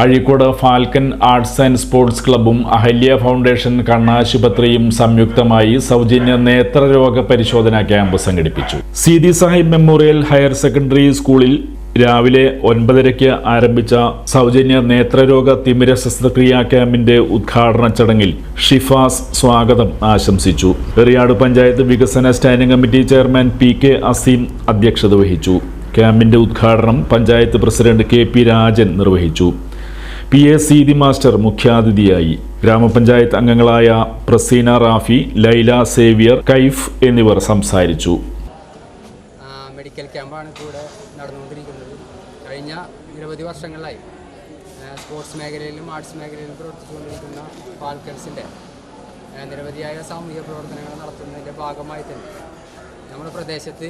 Azhikode falcon arts and sports ക്ലബ്ബും Ahalya foundation കണ്ണാശുപത്രിയും സംയുക്തമായി സൗജന്യ നേത്രരോഗ പരിശോധനാ ക്യാമ്പ് സംഘടിപ്പിച്ചു. Seethi Sahib memorial higher secondary സ്കൂളിൽ രാവിലെ ഒൻപതരയ്ക്ക് ആരംഭിച്ച സൗജന്യ നേത്രരോഗ തിമിര ശസ്ത്രക്രിയാ ക്യാമ്പിന്റെ ഉദ്ഘാടന ചടങ്ങിൽ ഷിഫാസ് സ്വാഗതം ആശംസിച്ചു. എറിയാട് പഞ്ചായത്ത് വികസന standing committee chairman P K Azeem അധ്യക്ഷത വഹിച്ചു. ക്യാമ്പിന്റെ ഉദ്ഘാടനം panchayat president K P Rajan നിർവഹിച്ചു. പി എ സീതി മാസ്റ്റർ മുഖ്യാതിഥിയായി ഗ്രാമപഞ്ചായത്ത് അംഗങ്ങളായ പ്രസീന റാഫി ലൈല സേവിയർ കൈഫ് എന്നിവർ സംസാരിച്ചു. മെഡിക്കൽ ക്യാമ്പാണ് ഇവിടെ നടന്നുകൊണ്ടിരിക്കുന്നത്. കഴിഞ്ഞ നിരവധി വർഷങ്ങളായി സ്പോർട്സ് മേഖലയിലും ആർട്സ് മേഖലയിലും പ്രവർത്തിച്ചുകൊണ്ടിരിക്കുന്ന ഫാൽക്കൻസിന്റെ ആ, നിരവധിയായ സാമൂഹിക പ്രവർത്തനങ്ങൾ നടത്തുന്നതിന്റെ ഭാഗമായി തന്നെ നമ്മുടെ പ്രദേശത്ത്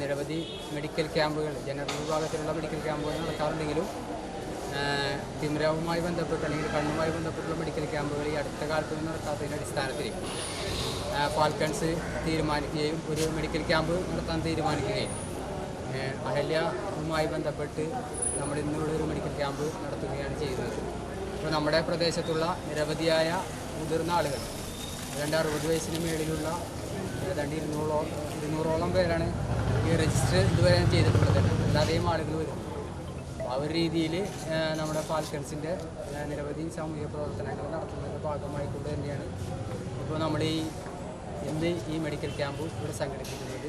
നിരവധി മെഡിക്കൽ ക്യാമ്പുകൾ ജനറൽ വിഭാഗത്തിലുള്ള മെഡിക്കൽ ക്യാമ്പുകൾ നടക്കാറുണ്ടെങ്കിലും തിമിരവുമായി ബന്ധപ്പെട്ട് അല്ലെങ്കിൽ കണ്ണുമായി ബന്ധപ്പെട്ടുള്ള മെഡിക്കൽ ക്യാമ്പുകൾ ഈ അടുത്ത കാലത്ത് നടത്താത്തതിന്റെ അടിസ്ഥാനത്തിൽ ഫാൽക്കൺസ് തീരുമാനിക്കുകയും ഒരു മെഡിക്കൽ ക്യാമ്പ് നടത്താൻ തീരുമാനിക്കുകയും അഹല്യവുമായി ബന്ധപ്പെട്ട് നമ്മൾ ഇന്നിവിടെ ഒരു മെഡിക്കൽ ക്യാമ്പ് നടത്തുകയാണ് ചെയ്യുന്നത്. അപ്പോൾ നമ്മുടെ പ്രദേശത്തുള്ള നിരവധിയായ മുതിർന്ന ആളുകൾ ഏതാണ്ട് അറുപത് വയസ്സിന് മേളിലുള്ള ഏതാണ്ട് ഇരുന്നൂറോളം ഇരുന്നൂറോളം പേരാണ് ഈ രജിസ്റ്റർ ഇതുവരെ ചെയ്തിട്ടുള്ളത്. അല്ലാതെയും ആളുകൾ വരും അപ്പോൾ ആ ഒരു രീതിയിൽ നമ്മുടെ ഫാൽക്കൺസിന്റെ നിരവധി സാമൂഹിക പ്രവർത്തനങ്ങൾ നടത്തുന്നതിന്റെ ഭാഗമായിക്കൊണ്ട് തന്നെയാണ് ഇപ്പോൾ നമ്മൾ ഈ ഇന്ന് ഈ മെഡിക്കൽ ക്യാമ്പ് ഇവിടെ സംഘടിപ്പിക്കുന്നത്.